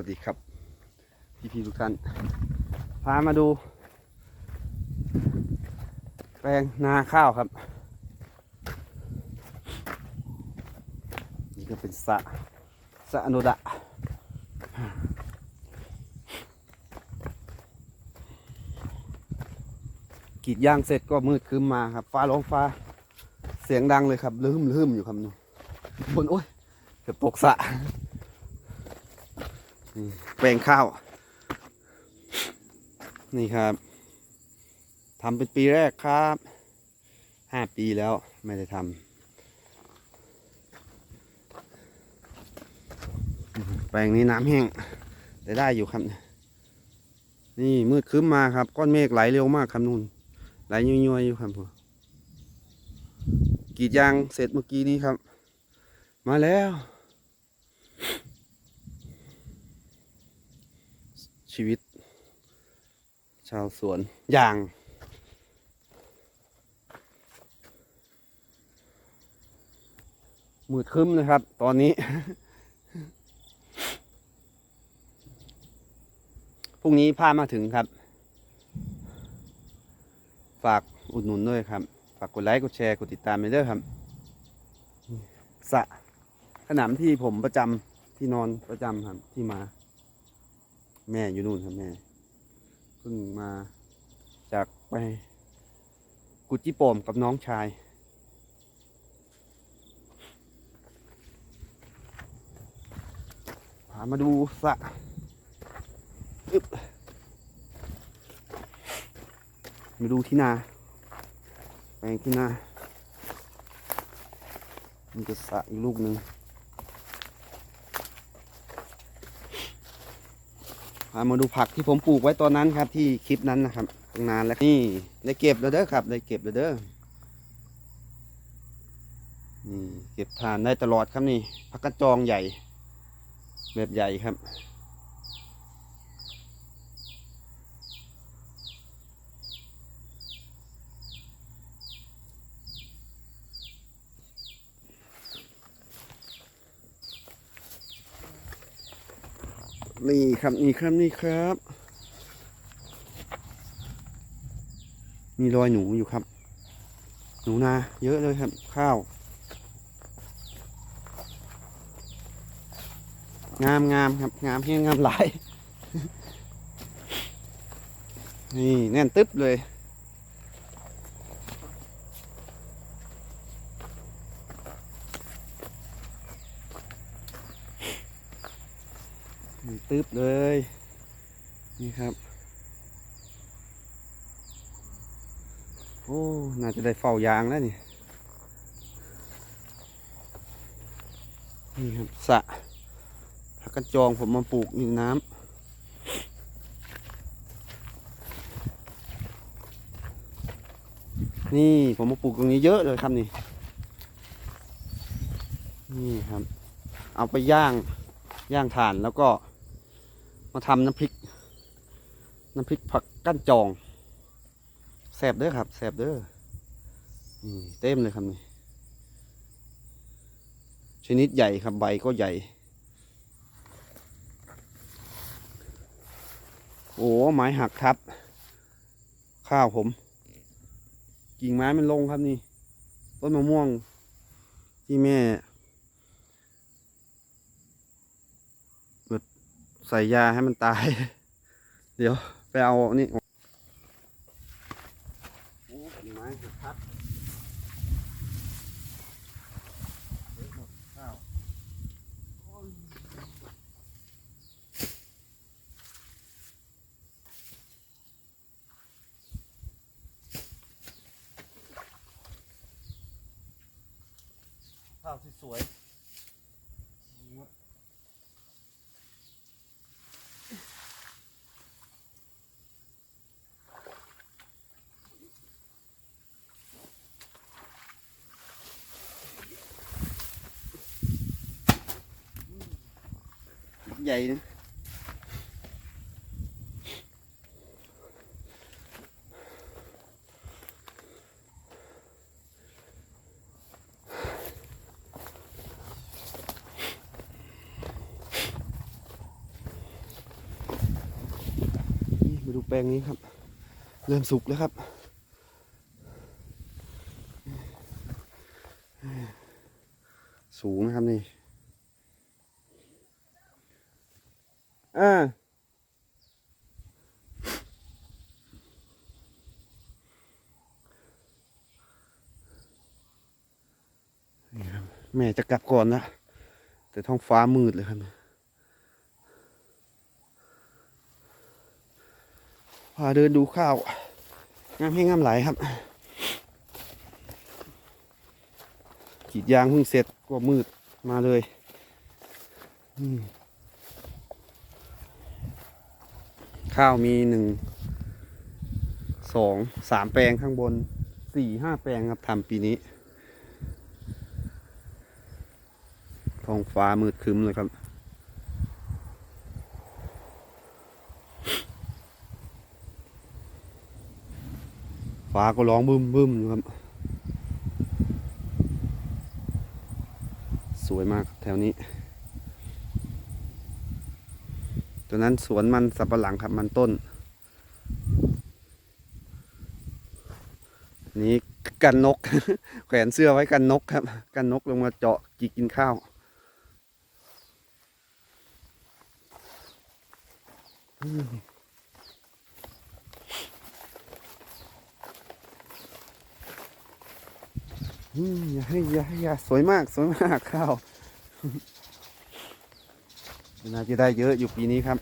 วัสดีครับ พี่พี่ๆทุกท่าน พามาดู แปลงนาข้าวครับ นี่ก็เป็นสะสะอนุดะกรีดยางเสร็จก็มืดครึ้มมาครับ ฟ้าร้องฟ้าเสียงดังเลยครับ ลืมลืมอยู่ครับนู่นบนโอ้ยเกือบตกสะ แปลงข้าว นี่ครับทำเป็นปีแรกครับห้าปีแล้วไม่ได้ทำแปลงนี้น้ำแห้งแต่ได้อยู่ครับ นี่มืดครึ้มมาครับ ก้อนเมฆไหลเร็วมากครับนู่นไหลย้อยๆอยู่ครับผมกรีดยางเสร็จเมื่อกี้นี้ครับ มาแล้ว ชีวิต ชาวสวนยาง มืดครึ้มนะครับ ตอนนี้ พรุ่งนี้พามาถึงครับ ฝากอุดหนุนด้วยครับ ฝากกดไลค์ กดแชร์ กดติดตามไปด้วยครับสะขนามที่ผมประจำที่นอนประจำครับที่มา แม่อยู่นู่นครับแม่เพิ่งมาจากไป กุจิโปมกับน้องชาย พามาดูสระอึบมาดูที่นาแปลงที่นา มันจะสระอีกลูกหนึ่งามาดูผักที่ผมปลูกไว้ตอนนั้นครับ ที่คลิปนั้นนะครับตั้งนานแล้วนี่ได้เก็บแล้วเด้อครับ ได้เก็บแล้วเด้อนี่เก็บทานได้ตลอดครับนี่ผักกระจองใหญ่ แบบใหญ่ครับ นี่ครับนี่ครับนี่ครับ มีรอยหนูอยู่ครับ หนูนาเยอะเลยครับ ข้าว งามงามครับงามแห้งงามหลาย นี่แน่นตึ๊บเลย ตึ๊บเลย นี่ครับ โอ้ น่าจะได้เฝ้ายางแล้วนี่ นี่ครับสะผักกระจองผมมาปลูกอยู่น้ำนี่ผมมาปลูกตรงนี้เยอะเลยครับนี่ นี่ครับ เอาไปย่างย่างถ่านแล้วก็ มาทำน้ำพริก น้ำพริกผักกั้นจองแสบเด้อครับแสบเด้อนี่เต็มเลยครับนี่ชนิดใหญ่ครับใบก็ใหญ่ โอ้ไม้หักทับ ข้าวผม กิ่งไม้มันลงครับนี่ต้นมะม่วงที่แม่ ใส่ยาให้มันตาย เดี๋ยวไปเอานี่โอ้นไม้หักทับข้าวข้าวสวย ใหญ่นึงมาดูแปลงนี้ครับ เริ่มสุกแล้วครับ อ่าแม่จะกลับก่อนนะแต่ท้องฟ้ามืดเลยครับพาเดินดูข้าวงามให้งามไหลครับกีดยางเพิ่งเสร็จก็มืดมาเลย อืม ข้าวมีหนึ่งสองสามแปลงข้างบนสี่ห้าแปลงครับทำปีนี้ท้องฟ้ามืดครึ้มเลยครับ ฟ้าก็ร้องบึ้มบึ้มอยู่ครับ สวยมากแถวนี้ ตัวนั้นสวนมันสับปะหลังครับมันต้น นี้กันนก แขวนเสื้อไว้กันนกครับ กันนกลงมาเจาะกิกินข้าวอืมอย่าให้อย่าให้อย่าสวยมากสวยมากข้าว น่าจะได้เยอะอยู่ปีนี้ครับ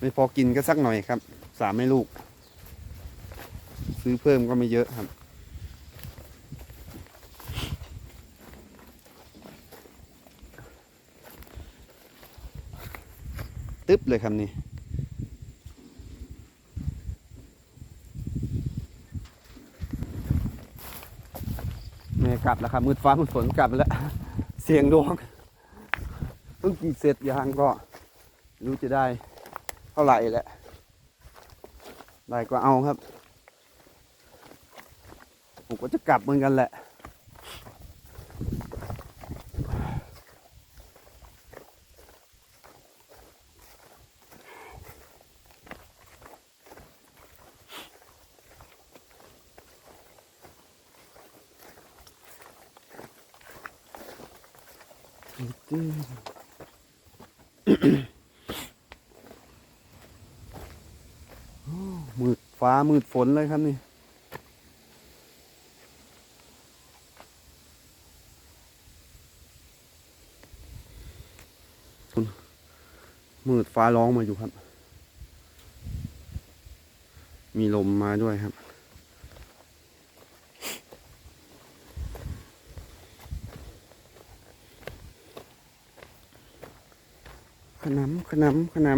ไม่พอกินก็สักหน่อยครับ สามไม่ลูก ซื้อเพิ่มก็ไม่เยอะครับ ตึ๊บเลยครับนี่แม่กลับแล้วครับมืดฟ้ามืดฝนกลับแล้ว เสียงดวง พิ่งกี่เสร็จยางก็รู้จะได้เท่าไหร่แหละได้ก็เอาครับผมก็จะกลับเหมือนกันแหละโอ้ มืดฟ้ามืดฝนเลยครับนี่ มืดฟ้าร้องมาอยู่ครับ มีลมมาด้วยครับ ขนำขนำขน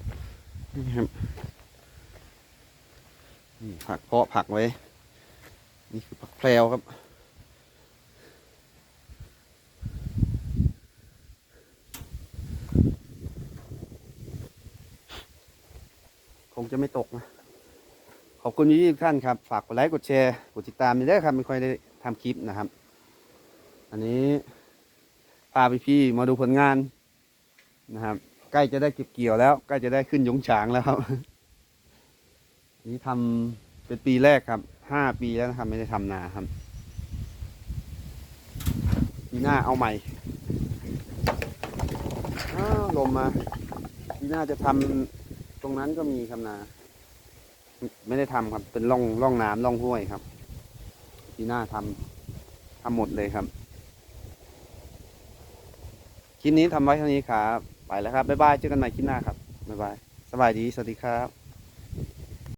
ำนี่ครับนี่ผักเพาะผักไว้ นี่คือผักแพรวครับ คงจะไม่ตกนะ ขอบคุณพี่ทุกท่านครับ ฝากกดไลค์กดแชร์กดติดตามได้วยครับไม่ค่อยได้ทำคลิปนะครับ อันนี้พาพี่ๆมาดูผลงาน นะครับ ใกล้จะได้เก็บเกี่ยวแล้ว ใกล้จะได้ขึ้นยงฉางแล้วครับ นี่ทำเป็นปีแรกครับห้าปีแล้วนะครับ ไม่ได้ทำนาครับปีหน้าเอาใหม่อ้ลมมาปีหน้าจะทำตรงนั้นก็มีครับนา ไม่ได้ทำครับ เป็นร่องร่องน้ำร่องห้วยครับปีหน้าทำทำหมดเลยครับ คลิปนี้ทำไว้เท่านี้ครับ ไปแล้วครับบ๊ายบายเจอกันใหม่คลิปหน้าครับบ๊ายบายสบายดีสวัสดีครับ